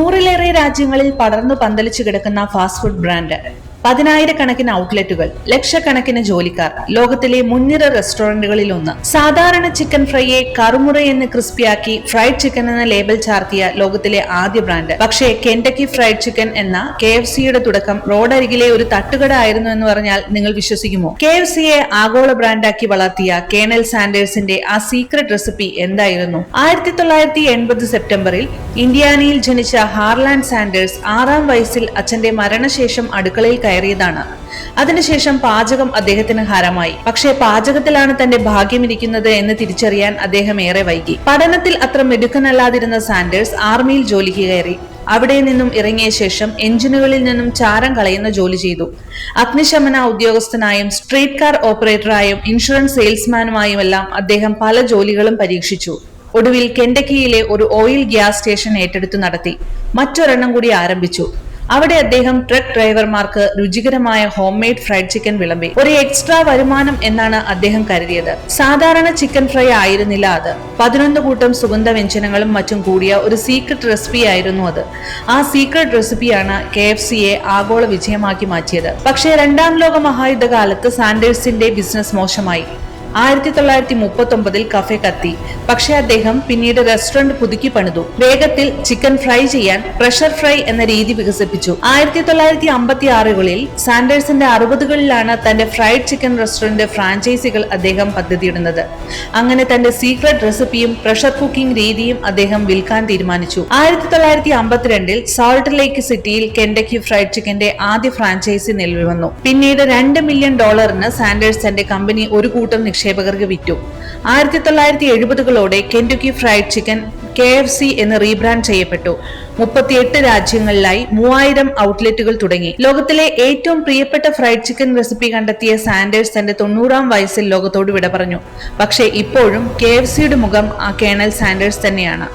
നൂറിലേറെ രാജ്യങ്ങളിൽ പടർന്നു പന്തലിച്ചു കിടക്കുന്ന ഫാസ്റ്റ് ഫുഡ് ബ്രാൻഡ്. പതിനായിരക്കണക്കിന് ഔട്ട്ലെറ്റുകൾ ലക്ഷക്കണക്കിന് ജോലിക്കാർ ലോകത്തിലെ മുൻനിര റെസ്റ്റോറന്റുകളിൽ ഒന്ന് സാധാരണ ചിക്കൻ ഫ്രൈയെ കറുമുറ എന്ന് ക്രിസ്പിയാക്കി ഫ്രൈഡ് ചിക്കൻ എന്ന ലേബൽ ചാർത്തിയ ലോകത്തിലെ ആദ്യ ബ്രാൻഡ്. പക്ഷേ കെൻഡക്കി ഫ്രൈഡ് ചിക്കൻ എന്ന കെ എഫ് സിയുടെ തുടക്കം റോഡരികിലെ ഒരു തട്ടുകട ആയിരുന്നു എന്ന് പറഞ്ഞാൽ നിങ്ങൾ വിശ്വസിക്കുമോ? കെ എഫ് സിയെ ആഗോള ബ്രാൻഡാക്കി വളർത്തിയ കേണൽ സാൻഡേഴ്സിന്റെ ആ സീക്രട്ട് റെസിപ്പി എന്തായിരുന്നു? ആയിരത്തി തൊള്ളായിരത്തി എൺപത് സെപ്റ്റംബറിൽ ഇന്ത്യാനയിൽ ജനിച്ച ഹാർലാൻഡ് സാൻഡേഴ്സ് ആറാം വയസ്സിൽ അച്ഛന്റെ മരണശേഷം അടുക്കളയിൽ കയറിയതാണ്. അതിനുശേഷം പാചകം അദ്ദേഹത്തിന് ഹരമായി. പക്ഷേ പാചകത്തിലാണ് തന്റെ ഭാഗ്യം ഭാഗ്യമിരിക്കുന്നത് എന്ന് തിരിച്ചറിയാൻ അദ്ദേഹം ഏറെ വൈകി. പഠനത്തിൽ അത്ര മിടുക്കനല്ലാതിരുന്ന സാൻഡേഴ്സ് ആർമിയിൽ ജോലിക്ക് കയറി. അവിടെ നിന്നും ഇറങ്ങിയ ശേഷം എഞ്ചിനുകളിൽ നിന്നും ചാരം കളയുന്ന ജോലി ചെയ്തു. അഗ്നിശമന ഉദ്യോഗസ്ഥനായും സ്ട്രീറ്റ് കാർ ഓപ്പറേറ്ററായും ഇൻഷുറൻസ് സെയിൽസ്മാനുമായുമെല്ലാം അദ്ദേഹം പല ജോലികളും പരീക്ഷിച്ചു. ഒടുവിൽ കെൻഡക്കിയിലെ ഒരു ഓയിൽ ഗ്യാസ് സ്റ്റേഷൻ ഏറ്റെടുത്തു നടത്തി. മറ്റൊരെണ്ണം കൂടി ആരംഭിച്ചു. അവിടെ അദ്ദേഹം ട്രക്ക് ഡ്രൈവർമാർക്ക് രുചികരമായ ഹോം മെയ്ഡ് ഫ്രൈഡ് ചിക്കൻ വിളമ്പി. ഒരു എക്സ്ട്രാ വരുമാനം എന്നാണ് അദ്ദേഹം കരുതിയത്. സാധാരണ ചിക്കൻ ഫ്രൈ ആയിരുന്നില്ല അത്. പതിനൊന്ന് കൂട്ടം സുഗന്ധ വ്യഞ്ജനങ്ങളും മറ്റും കൂടിയ ഒരു സീക്രട്ട് റെസിപ്പി ആയിരുന്നു അത്. ആ സീക്രട്ട് റെസിപ്പിയാണ് കെ എഫ് സിയെ ആഗോള വിജയമാക്കി മാറ്റിയത്. പക്ഷേ രണ്ടാം ലോക മഹായുദ്ധകാലത്ത് സാൻഡേഴ്സിന്റെ ബിസിനസ് മോശമായി. ആയിരത്തി തൊള്ളായിരത്തി മുപ്പത്തി ഒമ്പതിൽ കഫേ കത്തി. പക്ഷേ അദ്ദേഹം പിന്നീട് റെസ്റ്റോറന്റ് പുതുക്കി പണിതു. വേഗത്തിൽ ചിക്കൻ ഫ്രൈ ചെയ്യാൻ പ്രഷർ ഫ്രൈ എന്ന രീതി വികസിപ്പിച്ചു. ആയിരത്തി തൊള്ളായിരത്തി അമ്പത്തി ആറുകളിൽ സാൻഡേഴ്സിന്റെ അറുപതുകളിലാണ് തന്റെ ഫ്രൈഡ് ചിക്കൻ റെസ്റ്റോറന്റ് ഫ്രാഞ്ചൈസികൾ അദ്ദേഹം പദ്ധതിയിടുന്നത്. അങ്ങനെ തന്റെ സീക്രട്ട് റെസിപ്പിയും പ്രഷർ കുക്കിംഗ് രീതിയും അദ്ദേഹം വിൽക്കാൻ തീരുമാനിച്ചു. ആയിരത്തി തൊള്ളായിരത്തി അമ്പത്തിരണ്ടിൽ സോൾട്ട് ലേക്ക് സിറ്റിയിൽ കെൻഡക്കി ഫ്രൈഡ് ചിക്കന്റെ ആദ്യ ഫ്രാഞ്ചൈസി നിലവിൽ വന്നു. പിന്നീട് രണ്ട് മില്യൺ ഡോളറിന് സാൻഡേഴ്സ് തന്റെ കമ്പനി ഒരു കൂട്ടം നിക്ഷേപകർക്ക് വിറ്റു. ആയിരത്തി തൊള്ളായിരത്തി എഴുപതുകളോടെ Kentucky fried chicken K F C എന്ന് റീബ്രാൻഡ് ചെയ്യപ്പെട്ടു. മുപ്പത്തിയെട്ട് രാജ്യങ്ങളിലായി മൂവായിരം ഔട്ട്ലെറ്റുകൾ തുടങ്ങി. ലോകത്തിലെ ഏറ്റവും പ്രിയപ്പെട്ട ഫ്രൈഡ് ചിക്കൻ റെസിപ്പി കണ്ടെത്തിയ സാൻഡേഴ്സ് തന്റെ തൊണ്ണൂറാം വയസ്സിൽ ലോകത്തോട് വിട പറഞ്ഞു. പക്ഷേ ഇപ്പോഴും കെ എഫ് സിയുടെ മുഖം ആ കേണൽ സാൻഡേഴ്സ് തന്നെയാണ്.